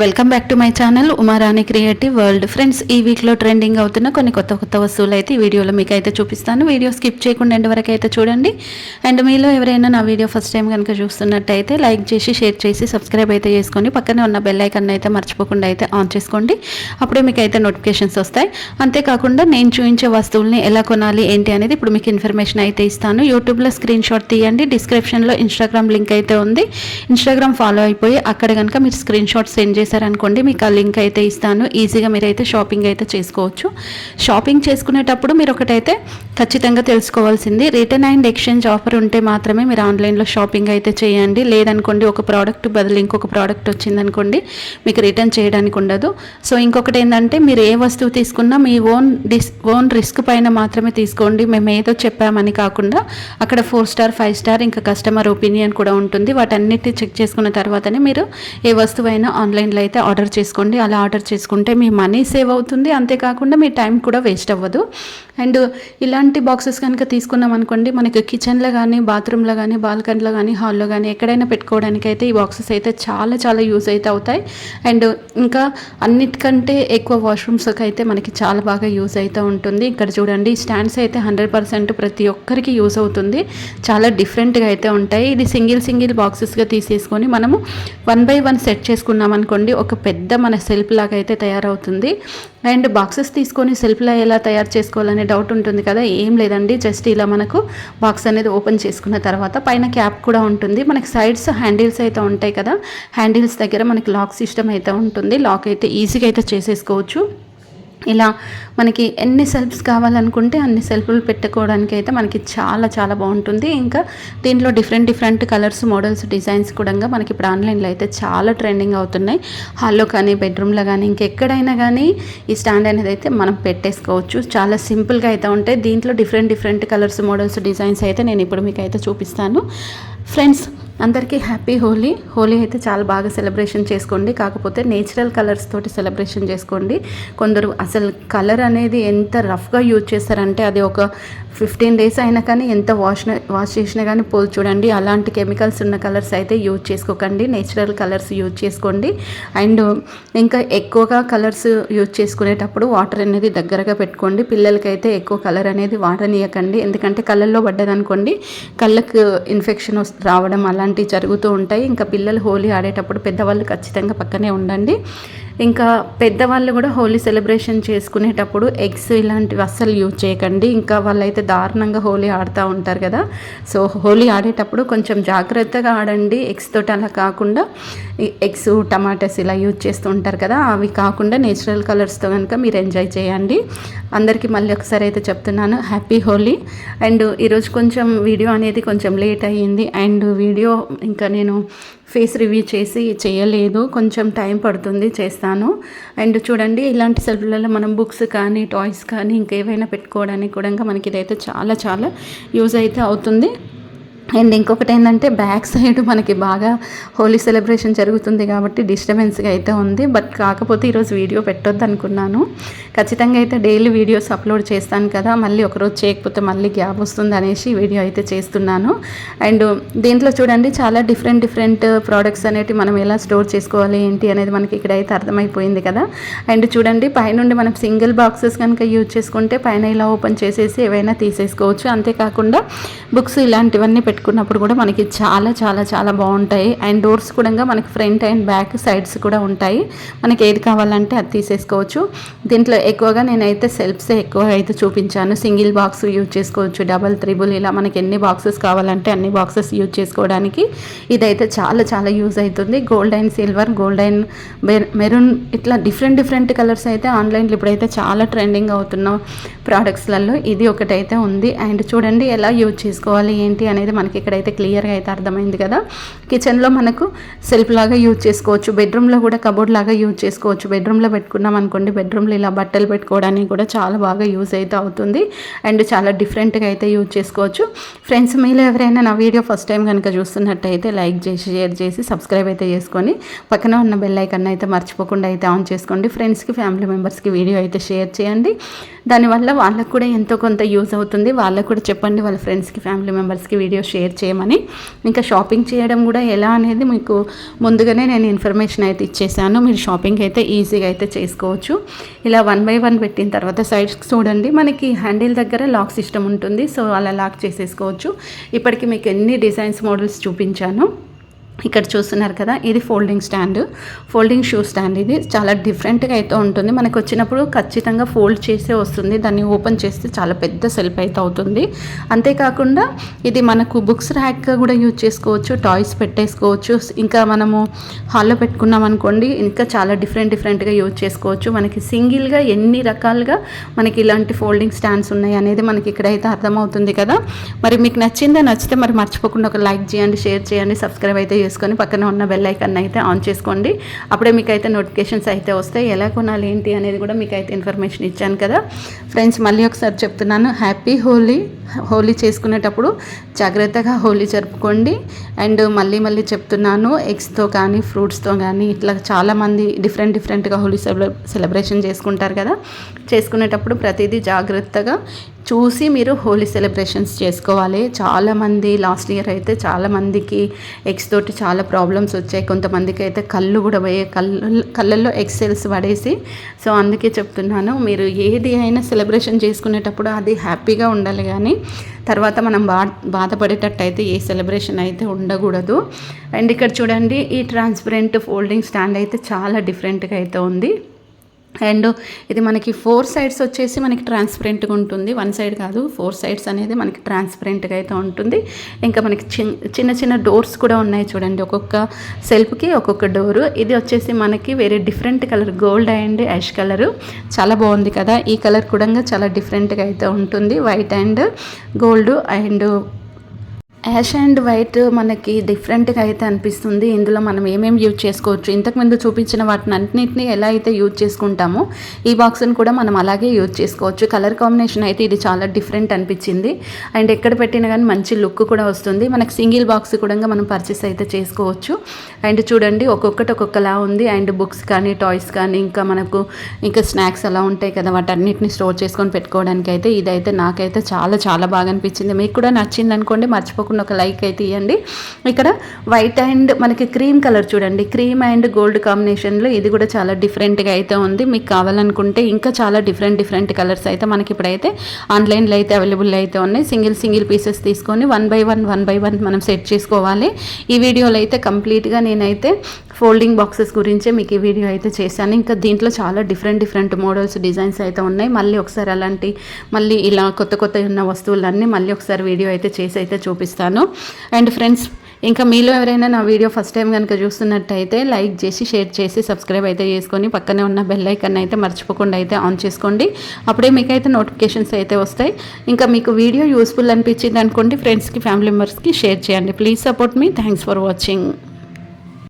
Welcome back to my channel Umarani creative world friends ఈ వీక్లో trending అవుతున్న కొన్ని కొత్త కొత్త వస్తువులు అయితే ఈ వీడియోలో మీకు అయితే చూపిస్తాను. వీడియో స్కిప్ చేయకుండా ఎండ్ వరకు అయితే చూడండి. అండ్ మీలో ఎవరైనా నా వీడియో ఫస్ట్ టైం కనుక చూస్తున్నట్టయితే లైక్ చేసి షేర్ చేసి సబ్స్క్రైబ్ అయితే చేసుకోండి. పక్కనే ఉన్న బెల్ ఐకన్ అయితే మర్చిపోకుండా అయితే ఆన్ చేసుకోండి. అప్పుడే మీకు అయితే నోటిఫికేషన్స్ వస్తాయి. అంతేకాకుండా నేను చూపించే వస్తువుల్ని ఎలా కొనాలి ఏంటి అనేది ఇప్పుడు మీకు ఇన్ఫర్మేషన్ అయితే ఇస్తాను. యూట్యూబ్లో స్క్రీన్ షాట్ తీయండి. డిస్క్రిప్షన్లో ఇన్స్టాగ్రామ్ లింక్ అయితే ఉంది. ఇన్స్టాగ్రామ్ ఫాలో అయిపోయి అక్కడ కనుక మీరు స్క్రీన్ షాట్ సెండ్ చేశారనుకోండి మీకు ఆ లింక్ అయితే ఇస్తాను. ఈజీగా మీరైతే షాపింగ్ అయితే చేసుకోవచ్చు. షాపింగ్ చేసుకునేటప్పుడు మీరు ఒకటైతే ఖచ్చితంగా తెలుసుకోవాల్సింది. రిటర్న్ అండ్ ఎక్స్చేంజ్ ఆఫర్ ఉంటే మాత్రమే మీరు ఆన్లైన్లో షాపింగ్ అయితే చేయండి. లేదనుకోండి ఒక ప్రోడక్ట్ బదులు ఇంకొక ప్రోడక్ట్ వచ్చిందనుకోండి మీకు రిటర్న్ చేయడానికి ఉండదు. సో ఇంకొకటి ఏంటంటే మీరు ఏ వస్తువు తీసుకున్నా మీ ఓన్ డిస్ ఓన్ రిస్క్ పైన మాత్రమే తీసుకోండి. మేము ఏదో చెప్పామని కాకుండా అక్కడ ఫోర్ స్టార్ ఫైవ్ స్టార్ ఇంకా కస్టమర్ ఒపీనియన్ కూడా ఉంటుంది. వాటన్నిటిని చెక్ చేసుకున్న తర్వాతనే మీరు ఏ వస్తువు అయినా ఆన్లైన్లో అయితే ఆర్డర్ చేసుకోండి. అలా ఆర్డర్ చేసుకుంటే మీ మనీ సేవ్ అవుతుంది. అంతేకాకుండా మీ టైం కూడా వేస్ట్ అవ్వదు. అండ్ ఇలా ఇలాంటి బాక్సెస్ కనుక తీసుకున్నాం అనుకోండి మనకి కిచెన్లో కానీ బాత్రూంలో కానీ బాల్కనీలో కానీ హాల్లో కానీ ఎక్కడైనా పెట్టుకోవడానికి అయితే ఈ బాక్సెస్ అయితే చాలా చాలా యూజ్ అయితే అవుతాయి. అండ్ ఇంకా అన్నిటికంటే ఎక్కువ వాష్రూమ్స్కి అయితే మనకి చాలా బాగా యూజ్ అయితే ఉంటుంది. ఇక్కడ చూడండి స్టాండ్స్ అయితే హండ్రెడ్ పర్సెంట్ ప్రతి ఒక్కరికి యూజ్ అవుతుంది. చాలా డిఫరెంట్గా అయితే ఉంటాయి. ఇది సింగిల్ సింగిల్ బాక్సెస్గా తీసేసుకొని మనము వన్ బై వన్ సెట్ చేసుకున్నాం అనుకోండి ఒక పెద్ద మన సెల్ఫ్ లాగా అయితే తయారవుతుంది. అండ్ బాక్సెస్ తీసుకొని సెల్ఫ్లా ఎలా తయారు చేసుకోవాలనే డౌట్ ఉంటుంది కదా ఏం లేదండి. జస్ట్ ఇలా మనకు బాక్స్ అనేది ఓపెన్ చేసుకున్న తర్వాత పైన క్యాప్ కూడా ఉంటుంది. మనకి సైడ్స్ హ్యాండిల్స్ అయితే ఉంటాయి కదా. హ్యాండిల్స్ దగ్గర మనకి లాక్ సిస్టమ్ అయితే ఉంటుంది. లాక్ అయితే ఈజీగా అయితే చేసేసుకోవచ్చు. ఇలా మనకి ఎన్ని సెల్ఫ్స్ కావాలనుకుంటే అన్ని సెల్ఫ్లు పెట్టుకోవడానికి అయితే మనకి చాలా చాలా బాగుంటుంది. ఇంకా దీంట్లో different different colours models designs కూడా మనకి ఇప్పుడు ఆన్లైన్లో అయితే చాలా ట్రెండింగ్ అవుతున్నాయి. హాల్లో కానీ బెడ్రూమ్లో కానీ ఇంకెక్కడైనా కానీ ఈ స్టాండ్ అనేది అయితే మనం పెట్టేసుకోవచ్చు. చాలా సింపుల్గా అయితే ఉంటాయి. దీంట్లో different different colours models designs అయితే నేను ఇప్పుడు మీకు అయితే చూపిస్తాను. ఫ్రెండ్స్ అందరికీ హ్యాపీ హోలీ. హోలీ అయితే చాలా బాగా సెలబ్రేషన్ చేసుకోండి. కాకపోతే నేచురల్ కలర్స్ తోటి సెలబ్రేషన్ చేసుకోండి. కొందరు అసలు కలర్ అనేది ఎంత రఫ్గా యూజ్ చేస్తారంటే అది ఒక ఫిఫ్టీన్ డేస్ అయినా కానీ ఎంత వాష్ వాష్ చేసినా కానీ పోల్ చూడండి. అలాంటి కెమికల్స్ ఉన్న కలర్స్ అయితే యూజ్ చేసుకోకండి. నేచురల్ కలర్స్ యూజ్ చేసుకోండి. అండ్ ఇంకా ఎక్కువగా కలర్స్ యూజ్ చేసుకునేటప్పుడు వాటర్ అనేది దగ్గరగా పెట్టుకోండి. పిల్లలకైతే ఎక్కువ కలర్ అనేది వాడనీయకండి. ఎందుకంటే కళ్ళల్లో పడ్డదనుకోండి కళ్ళకు ఇన్ఫెక్షన్ రావడం అలాంటి ఇలాంటివి జరుగుతూ ఉంటాయి. ఇంకా పిల్లలు హోలీ ఆడేటప్పుడు పెద్దవాళ్ళు ఖచ్చితంగా పక్కనే ఉండండి. ఇంకా పెద్దవాళ్ళు కూడా హోలీ సెలబ్రేషన్ చేసుకునేటప్పుడు ఎగ్స్ ఇలాంటివి అస్సలు యూజ్ చేయకండి. ఇంకా వాళ్ళైతే దారుణంగా హోలీ ఆడుతూ ఉంటారు కదా. సో హోలీ ఆడేటప్పుడు కొంచెం జాగ్రత్తగా ఆడండి. ఎగ్స్ తోటి అలా కాకుండా ఎగ్స్ టమాటాస్ ఇలా యూజ్ చేస్తూ ఉంటారు కదా. అవి కాకుండా నేచురల్ కలర్స్తో కనుక మీరు ఎంజాయ్ చేయండి. అందరికీ మళ్ళీ ఒకసారి అయితే చెప్తున్నాను. హ్యాపీ హోలీ. అండ్ ఈరోజు కొంచెం వీడియో అనేది కొంచెం లేట్ అయ్యింది. అండ్ వీడియో ఇంకా నేను ఫేస్ రివ్యూ చేసి చేయలేదు. కొంచెం టైం పడుతుంది చేస్తాను. అండ్ చూడండి ఇలాంటి సెల్ఫ్లలో మనం బుక్స్ కానీ టాయ్స్ కానీ ఇంకేవైనా పెట్టుకోవడానికి కూడా మనకి ఇదైతే చాలా చాలా యూజ్ అయితే అవుతుంది. అండ్ ఇంకొకటి ఏంటంటే బ్యాక్ సైడ్ మనకి బాగా హోలీ సెలబ్రేషన్ జరుగుతుంది కాబట్టి డిస్టర్బెన్స్గా అయితే ఉంది. బట్ కాకపోతే ఈరోజు వీడియో పెట్టొద్దు అనుకున్నాను ఖచ్చితంగా అయితే డైలీ వీడియోస్ అప్లోడ్ చేస్తాను కదా మళ్ళీ ఒకరోజు చేయకపోతే మళ్ళీ గ్యాప్ వస్తుంది అనేసి వీడియో అయితే చేస్తున్నాను. అండ్ దీంట్లో చూడండి చాలా డిఫరెంట్ డిఫరెంట్ ప్రోడక్ట్స్ అనేవి మనం ఎలా స్టోర్ చేసుకోవాలి ఏంటి అనేది మనకి ఇక్కడ అయితే అర్థమైపోయింది కదా. అండ్ చూడండి పైనుండి మనం సింగిల్ బాక్సెస్ కనుక యూజ్ చేసుకుంటే పైన ఇలా ఓపెన్ చేసేసి ఏవైనా తీసేసుకోవచ్చు. అంతేకాకుండా బుక్స్ ఇలాంటివన్నీ పెట్టుకున్నప్పుడు కూడా మనకి చాలా చాలా చాలా బాగుంటాయి. అండ్ డోర్స్ కూడా మనకి ఫ్రంట్ అండ్ బ్యాక్ సైడ్స్ కూడా ఉంటాయి. మనకి ఏది కావాలంటే అది తీసేసుకోవచ్చు. దీంట్లో ఎక్కువగా నేనైతే సెల్ఫ్సే ఎక్కువగా అయితే చూపించాను. సింగిల్ బాక్స్ యూజ్ చేసుకోవచ్చు డబల్ త్రిబుల్ ఇలా మనకి ఎన్ని బాక్సెస్ కావాలంటే అన్ని బాక్సెస్ యూజ్ చేసుకోవడానికి ఇదైతే చాలా చాలా యూజ్ అవుతుంది. Gold and silver gold and maroon ఇట్లా డిఫరెంట్ డిఫరెంట్ కలర్స్ అయితే ఆన్లైన్లో ఇప్పుడైతే చాలా ట్రెండింగ్ అవుతున్న ప్రోడక్ట్స్లలో ఇది ఒకటైతే ఉంది. అండ్ చూడండి ఎలా యూజ్ చేసుకోవాలి ఏంటి అనేది మనకి ఇక్కడైతే క్లియర్గా అయితే అర్థమైంది కదా. కిచెన్లో మనకు సెల్ఫ్ లాగా యూజ్ చేసుకోవచ్చు. బెడ్రూమ్లో కూడా కబోర్డ్ లాగా యూజ్ చేసుకోవచ్చు. బెడ్రూమ్లో పెట్టుకున్నాం అనుకోండి బెడ్రూమ్లో ఇలా బట్టలు పెట్టుకోవడానికి కూడా చాలా బాగా యూజ్ అయితే అవుతుంది. అండ్ చాలా డిఫరెంట్గా అయితే యూజ్ చేసుకోవచ్చు. ఫ్రెండ్స్ మీలో ఎవరైనా నా వీడియో ఫస్ట్ టైం కనుక చూస్తున్నట్టయితే లైక్ చేసి షేర్ చేసి సబ్స్క్రైబ్ అయితే చేసుకొని పక్కన ఉన్న బెల్ ఐకన్ అయితే మర్చిపోకుండా అయితే ఆన్ చేసుకోండి. ఫ్రెండ్స్కి ఫ్యామిలీ మెంబర్స్కి వీడియో అయితే షేర్ చేయండి. దానివల్ల వాళ్ళకు కూడా ఎంతో కొంత యూజ్ అవుతుంది. వాళ్ళకు కూడా చెప్పండి వాళ్ళ ఫ్రెండ్స్కి ఫ్యామిలీ మెంబర్స్కి వీడియో షేర్ షేర్ చేయమని. ఇంకా షాపింగ్ చేయడం కూడా ఎలా అనేది మీకు ముందుగానే నేను ఇన్ఫర్మేషన్ అయితే ఇచ్చేసాను. మీరు షాపింగ్ అయితే ఈజీగా అయితే చేసుకోవచ్చు. ఇలా వన్ బై వన్ పెట్టిన తర్వాత సైడ్స్ చూడండి. మనకి హ్యాండిల్ దగ్గర లాక్ సిస్టమ్ ఉంటుంది. సో అలా లాక్ చేసేసుకోవచ్చు. ఇప్పటికి మీకు ఎన్ని డిజైన్స్ మోడల్స్ చూపించాను. ఇక్కడ చూస్తున్నారు కదా ఇది folding stand. Folding shoe stand ఇది. చాలా డిఫరెంట్గా అయితే ఉంటుంది. మనకు వచ్చినప్పుడు ఖచ్చితంగా ఫోల్డ్ చేసే వస్తుంది. దాన్ని ఓపెన్ చేస్తే చాలా పెద్ద సెల్ఫ్ అయితే అవుతుంది. అంతేకాకుండా ఇది మనకు బుక్స్ ర్యాక్గా కూడా యూజ్ చేసుకోవచ్చు. టాయ్స్ పెట్టేసుకోవచ్చు. ఇంకా మనము హాల్లో పెట్టుకున్నాం అనుకోండి ఇంకా చాలా డిఫరెంట్ డిఫరెంట్గా యూజ్ చేసుకోవచ్చు. మనకి సింగిల్గా ఎన్ని రకాలుగా మనకి ఇలాంటి ఫోల్డింగ్ స్టాండ్స్ ఉన్నాయి అనేది మనకి ఇక్కడైతే అర్థమవుతుంది కదా. మరి మీకు నచ్చిందా? నచ్చితే మరి మర్చిపోకుండా ఒక లైక్ చేయండి షేర్ చేయండి సబ్స్క్రైబ్ అయితే చేసుకొని పక్కన ఉన్న బెల్ ఐకన్ అయితే ఆన్ చేసుకోండి. అప్పుడే మీకు అయితే నోటిఫికేషన్స్ అయితే వస్తాయి. ఎలా కొనాలి ఏంటి అనేది కూడా మీకు అయితే ఇన్ఫర్మేషన్ ఇచ్చాను కదా. ఫ్రెండ్స్ మళ్ళీ ఒకసారి చెప్తున్నాను. హ్యాపీ హోలీ హోలీ చేసుకునేటప్పుడు జాగ్రత్తగా హోలీ జరుపుకోండి. అండ్ మళ్ళీ మళ్ళీ చెప్తున్నాను ఎగ్స్తో కానీ ఫ్రూట్స్తో కానీ ఇట్లా చాలామంది డిఫరెంట్ డిఫరెంట్గా హోలీ సెలబ్రేషన్ చేసుకుంటారు కదా. చేసుకునేటప్పుడు ప్రతిదీ జాగ్రత్తగా చూసి మీరు హోలీ సెలబ్రేషన్స్ చేసుకోవాలి. చాలామంది లాస్ట్ ఇయర్ అయితే చాలామందికి ఎగ్స్ తోటి చాలా ప్రాబ్లమ్స్ వచ్చాయి. కొంతమందికి అయితే కళ్ళు కూడా పోయే కళ్ళు కళ్ళల్లో ఎక్సెల్స్ పడేసి. సో అందుకే చెప్తున్నాను మీరు ఏది అయినా సెలబ్రేషన్ చేసుకునేటప్పుడు అది హ్యాపీగా ఉండాలి కానీ తర్వాత మనం బా బాధపడేటట్టు అయితే ఏ సెలబ్రేషన్ అయితే ఉండకూడదు. అండ్ ఇక్కడ చూడండి ఈ ట్రాన్స్పరెంట్ ఫోల్డింగ్ స్టాండ్ అయితే చాలా డిఫరెంట్గా అయితే ఉంది. అండ్ ఇది మనకి ఫోర్ సైడ్స్ వచ్చేసి మనకి ట్రాన్స్పరెంట్గా ఉంటుంది. వన్ సైడ్ కాదు ఫోర్ సైడ్స్ అనేది మనకి ట్రాన్స్పరెంట్గా అయితే ఉంటుంది. ఇంకా మనకి చిన్న చిన్న డోర్స్ కూడా ఉన్నాయి చూడండి. ఒక్కొక్క సెల్ఫ్కి ఒక్కొక్క డోరు. ఇది వచ్చేసి మనకి వేరే different colour gold and ash colour. చాలా బాగుంది కదా? ఈ కలర్ కూడా చాలా డిఫరెంట్గా అయితే ఉంటుంది. White and gold and ash and white మనకి డిఫరెంట్గా అయితే అనిపిస్తుంది. ఇందులో మనం ఏమేమి యూజ్ చేసుకోవచ్చు? ఇంతకుముందు చూపించిన వాటిని అన్నింటినీ ఎలా అయితే యూజ్ చేసుకుంటామో ఈ బాక్స్ని కూడా మనం అలాగే యూజ్ చేసుకోవచ్చు. కలర్ కాంబినేషన్ అయితే ఇది చాలా డిఫరెంట్ అనిపించింది. అండ్ ఎక్కడ పెట్టినా కానీ మంచి లుక్ కూడా వస్తుంది. మనకి సింగిల్ బాక్స్ కూడా మనం పర్చేస్ అయితే చేసుకోవచ్చు. అండ్ చూడండి ఒక్కొక్కటి ఒక్కొక్కలా ఉంది. అండ్ బుక్స్ కానీ టాయ్స్ కానీ ఇంకా మనకు ఇంకా స్నాక్స్ అలా ఉంటాయి కదా వాటన్నిటిని స్టోర్ చేసుకొని పెట్టుకోవడానికి అయితే ఇదైతే నాకైతే చాలా చాలా బాగా అనిపించింది. మీకు కూడా నచ్చింది అనుకోండి మర్చిపోకుండా తప్పకుండా ఒక లైక్ అయితే ఇవ్వండి ఇక్కడ వైట్ అండ్ మనకి క్రీమ్ కలర్ చూడండి. క్రీమ్ అండ్ గోల్డ్ కాంబినేషన్లో ఇది కూడా చాలా డిఫరెంట్గా అయితే ఉంది. మీకు కావాలనుకుంటే ఇంకా చాలా డిఫరెంట్ డిఫరెంట్ కలర్స్ అయితే మనకి ఇప్పుడైతే ఆన్లైన్లో అయితే అవైలబుల్ అయితే ఉన్నాయి. సింగిల్ సింగిల్ పీసెస్ తీసుకొని one by one one by one మనం సెట్ చేసుకోవాలి. ఈ వీడియోలో అయితే కంప్లీట్గా నేనైతే ఫోల్డింగ్ బాక్సెస్ గురించే మీకు ఈ వీడియో అయితే చేశాను. ఇంకా దీంట్లో చాలా డిఫరెంట్ డిఫరెంట్ మోడల్స్ డిజైన్స్ అయితే ఉన్నాయి. మళ్ళీ ఒకసారి అలాంటి మళ్ళీ ఇలా కొత్త కొత్త ఉన్న వస్తువులన్నీ మళ్ళీ ఒకసారి వీడియో అయితే చేసి అయితే చూపిస్తాను. అండ్ ఫ్రెండ్స్ ఇంకా మీలో ఎవరైనా నా వీడియో ఫస్ట్ టైం కనుక చూస్తున్నట్టయితే లైక్ చేసి షేర్ చేసి సబ్స్క్రైబ్ అయితే చేసుకొని పక్కనే ఉన్న బెల్ ఐకన్ అయితే మర్చిపోకుండా అయితే ఆన్ చేసుకోండి. అప్పుడే మీకైతే నోటిఫికేషన్స్ అయితే వస్తాయి. ఇంకా మీకు వీడియో యూస్ఫుల్ అనిపించింది అనుకోండి ఫ్రెండ్స్కి ఫ్యామిలీ మెంబర్స్కి షేర్ చేయండి. ప్లీజ్ సపోర్ట్ మీ థ్యాంక్స్ ఫర్ వాచింగ్